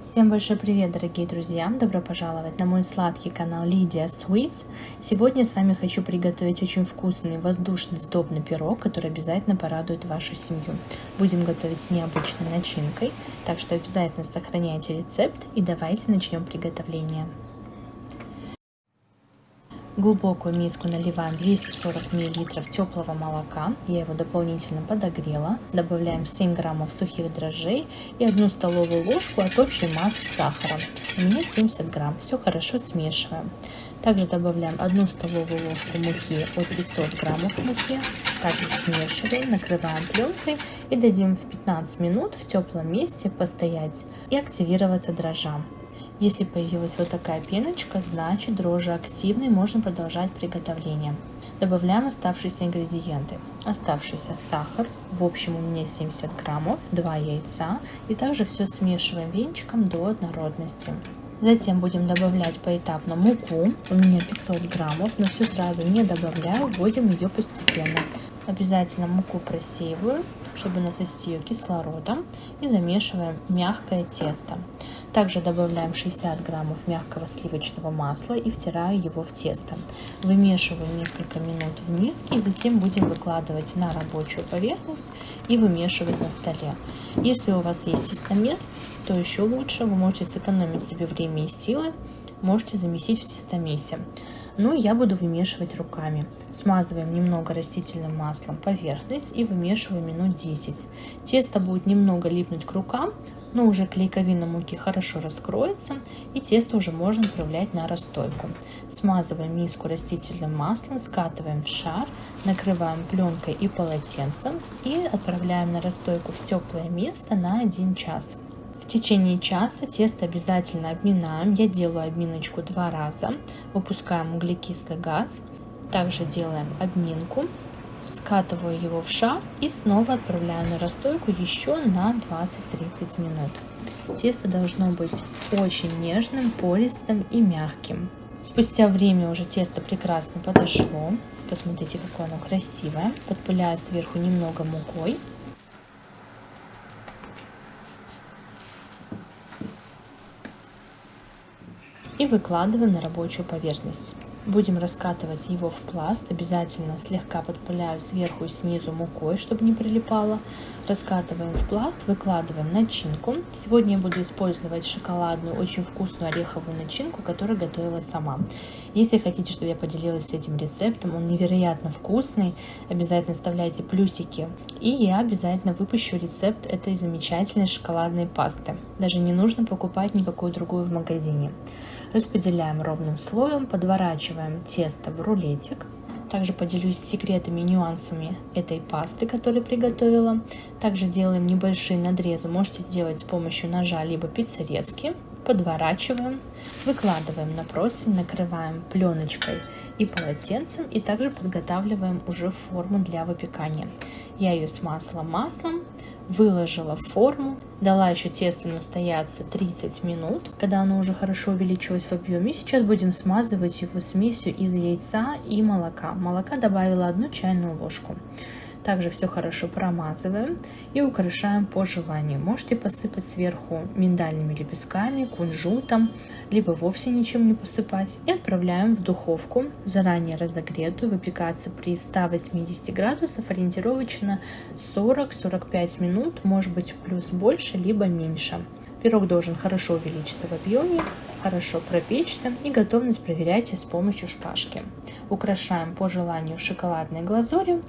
Всем большой привет, дорогие друзья! Добро пожаловать на мой сладкий канал Лидия Sweets. Сегодня с вами хочу приготовить очень вкусный воздушный сдобный пирог, который обязательно порадует вашу семью. Будем готовить с необычной начинкой, так что обязательно сохраняйте рецепт и давайте начнем приготовление глубокую миску наливаем 240 мл теплого молока. Я его дополнительно подогрела. Добавляем 7 граммов сухих дрожжей и 1 столовую ложку от общей массы сахара. У меня 70 грамм. Все хорошо смешиваем. Также добавляем 1 столовую ложку муки от 500 граммов муки. Также смешиваем, накрываем пленкой и дадим в 15 минут в теплом месте постоять и активироваться дрожжам. Если появилась вот такая пеночка, значит дрожжи активны и можно продолжать приготовление. Добавляем оставшиеся ингредиенты. Оставшийся сахар, в общем у меня 70 граммов, 2 яйца и также все смешиваем венчиком до однородности. Затем будем добавлять поэтапно муку, у меня 500 граммов, но все сразу не добавляю, вводим ее постепенно. Обязательно муку просеиваю, чтобы насытить ее кислородом и замешиваем мягкое тесто. Также добавляем 60 граммов мягкого сливочного масла и втираю его в тесто. Вымешиваю несколько минут в миске и затем будем выкладывать на рабочую поверхность и вымешивать на столе. Если у вас есть тестомес, то еще лучше, вы можете сэкономить себе время и силы, можете замесить в тестомесе. Ну, я буду вымешивать руками. Смазываем немного растительным маслом поверхность и вымешиваем минут 10. Тесто будет немного липнуть к рукам, но уже клейковина муки хорошо раскроется и тесто уже можно отправлять на расстойку. Смазываем миску растительным маслом, скатываем в шар, накрываем пленкой и полотенцем и отправляем на расстойку в теплое место на 1 час. В течение часа тесто обязательно обминаем. Я делаю обминочку два раза. Выпускаем углекислый газ. Также делаем обминку. Скатываю его в шар и снова отправляю на расстойку еще на 20-30 минут. Тесто должно быть очень нежным, пористым и мягким. Спустя время уже тесто прекрасно подошло. Посмотрите, какое оно красивое. Подпыляю сверху немного мукой. И выкладываем на рабочую поверхность. Будем раскатывать его в пласт, обязательно слегка подпыляю сверху и снизу мукой, чтобы не прилипало. Раскатываем в пласт, выкладываем начинку. Сегодня я буду использовать шоколадную, очень вкусную ореховую начинку, которую готовила сама. Если хотите, чтобы я поделилась с этим рецептом, он невероятно вкусный, обязательно оставляйте плюсики. И я обязательно выпущу рецепт этой замечательной шоколадной пасты. Даже не нужно покупать никакую другую в магазине. Распределяем ровным слоем, подворачиваем тесто в рулетик. Также поделюсь секретами и нюансами этой пасты, которую приготовила. Также делаем небольшие надрезы. Можете сделать с помощью ножа либо пиццерезки. Подворачиваем, выкладываем на противень, накрываем пленочкой и полотенцем и также подготавливаем уже форму для выпекания. Я ее смазала маслом, выложила форму, дала еще тесту настояться 30 минут, когда оно уже хорошо увеличилось в объеме. Сейчас будем смазывать его смесью из яйца и молока. Молока добавила одну чайную ложку. Также все хорошо промазываем и украшаем по желанию. Можете посыпать сверху миндальными лепестками, кунжутом, либо вовсе ничем не посыпать. И отправляем в духовку, заранее разогретую, выпекаться при 180 градусов, ориентировочно 40-45 минут, может быть плюс больше, либо меньше. Пирог должен хорошо увеличиться в объеме, хорошо пропечься и готовность проверяйте с помощью шпажки. Украшаем по желанию шоколадной глазурью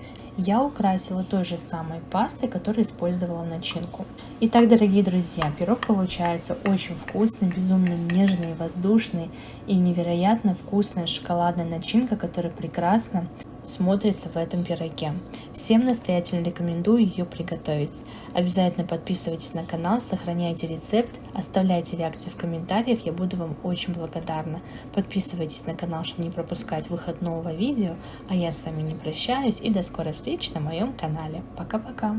я украсила той же самой пастой, которую использовала начинку. Итак, дорогие друзья, пирог получается очень вкусный, безумно нежный, воздушный и невероятно вкусная шоколадная начинка, которая прекрасно смотрится в этом пироге. Всем настоятельно рекомендую ее приготовить. Обязательно подписывайтесь на канал, сохраняйте рецепт, оставляйте реакции в комментариях, я буду вам очень благодарна. Подписывайтесь на канал, чтобы не пропускать выход нового видео, а я с вами не прощаюсь и до скорой встречи на моем канале. Пока-пока!